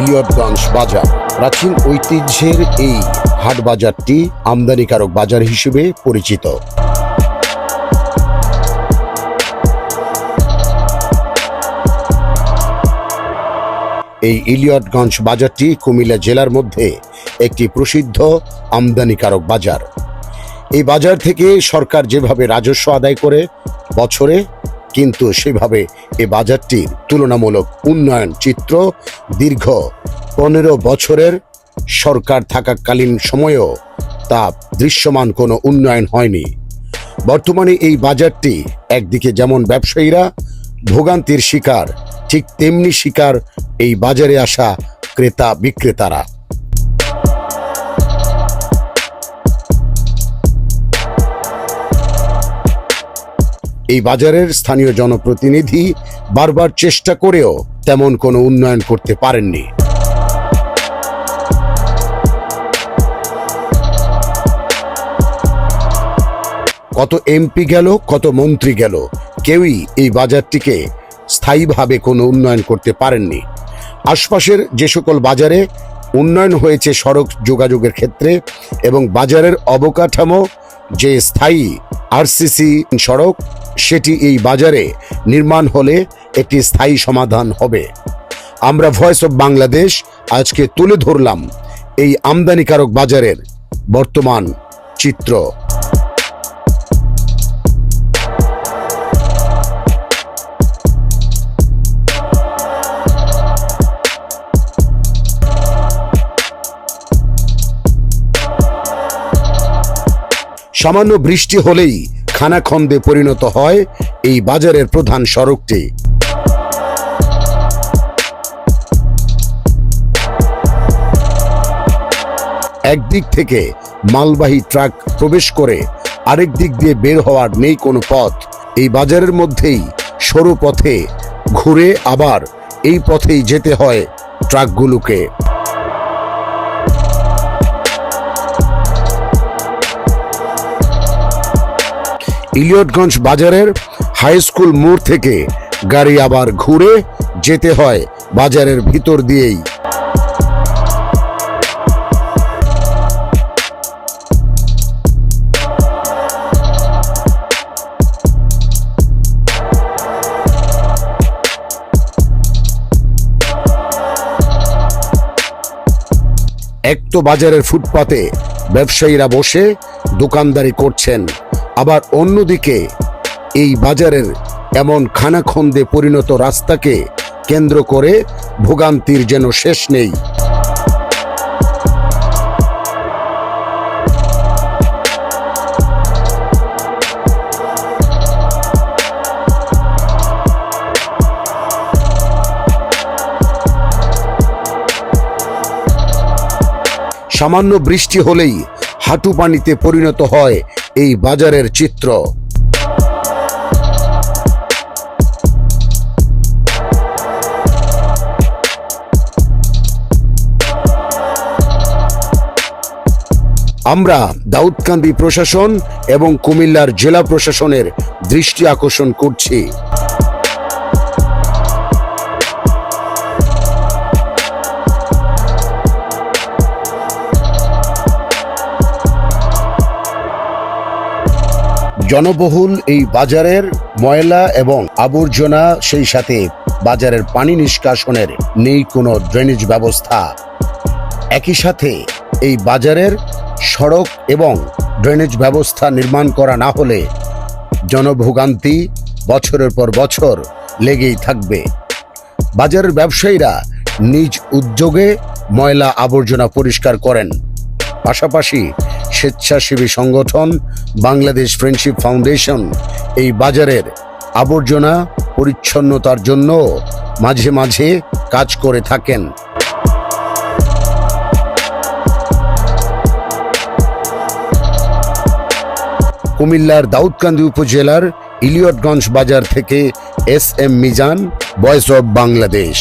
ইলিয়টগঞ্জ বাজার। প্রাচীন ঐতিহ্যের এই হাট বাজারটি আমদানিকারক বাজার হিসেবে পরিচিত। এই ইলিয়টগঞ্জ বাজারটি কুমিল্লা জেলার মধ্যে একটি প্রসিদ্ধ আমদানিকারক বাজার। এই বাজার থেকে সরকার যেভাবে রাজস্ব আদায় করে, বছরে কিন্তু সেভাবে এই বাজারটির তুলনামূলক উন্নয়ন চিত্র দীর্ঘ পনেরো বছরের সরকার থাকাকালীন সময়েও তা দৃশ্যমান কোনো উন্নয়ন হয়নি। বর্তমানে এই বাজারটি একদিকে যেমন ব্যবসায়ীরা ভোগান্তির শিকার, ঠিক তেমনি শিকার এই বাজারে আসা ক্রেতা বিক্রেতারা এই বাজারের স্থানীয় জনপ্রতিনিধি বারবার চেষ্টা করেও তেমন কোনো উন্নয়ন করতে পারেননি। কত এমপি গেল, কত মন্ত্রী গেল, কেউই এই বাজারটিকে স্থায়ীভাবে কোনো উন্নয়ন করতে পারেননি। আশপাশের যে সকল বাজারে উন্নয়ন হয়েছে সড়ক যোগাযোগের ক্ষেত্রে এবং বাজারের অবকাঠামো যে স্থায়ী আরসিসি সড়ক, সেটি এই বাজারে নির্মাণ হলে একটি স্থায়ী সমাধান হবে। আমরা ভয়েস অফ বাংলাদেশ আজকে তুলে ধরলাম এই আমদানিকারক বাজারের বর্তমান চিত্র। সামান্য বৃষ্টি হলেই খানাখন্দে পরিণত হয় এই বাজারের প্রধান সড়কটি। একদিক থেকে মালবাহী ট্রাক প্রবেশ করে আরেক দিক দিয়ে বের হওয়ার নেই কোনো পথ। এই বাজারের মধ্যেই সরু পথে ঘুরে আবার এই পথেই যেতে হয় ট্রাকগুলোকে। ইলিয়টগঞ্জ বাজারের হাই স্কুল মোড় থেকে গাড়ি আবার ঘুরে যেতে হয় বাজারের ভিতর দিয়েই। এক তো বাজারের ফুটপাতে ব্যবসায়ীরা বসে দোকানদারি করছেন। আবার অন্যদিকে, এই বাজারের এমন খানাখন্দে পরিণত রাস্তাকে কেন্দ্র করে ভোগান্তির যেন শেষ নেই। সামান্য বৃষ্টি হলেই হাঁটু পানিতে পরিণত হয় এই বাজারের চিত্র। আমরা দাউদকান্দি প্রশাসন এবং কুমিল্লার জেলা প্রশাসনের দৃষ্টি আকর্ষণ করছি। জনবহুল এই বাজারের ময়লা এবং আবর্জনা সেই সাথে বাজারের পানি নিষ্কাশনের নেই কোনো ড্রেনেজ ব্যবস্থা। একই সাথে এই বাজারের সড়ক এবং ড্রেনেজ ব্যবস্থা নির্মাণ করা না হলে জনভোগান্তি বছরের পর বছর লেগেই থাকবে। বাজারের ব্যবসায়ীরা নিজ উদ্যোগে ময়লা আবর্জনা পরিষ্কার করেন। পাশাপাশি স্বেচ্ছাসেবী সংগঠন, বাংলাদেশ ফ্রেন্ডশিপ ফাউন্ডেশন এই বাজারের আবর্জনা পরিচ্ছন্নতার জন্য মাঝে মাঝে কাজ করে থাকেন। কুমিল্লার দাউদকান্দি উপজেলার ইলিয়টগঞ্জ বাজার থেকে S M Mizan voice of Bangladesh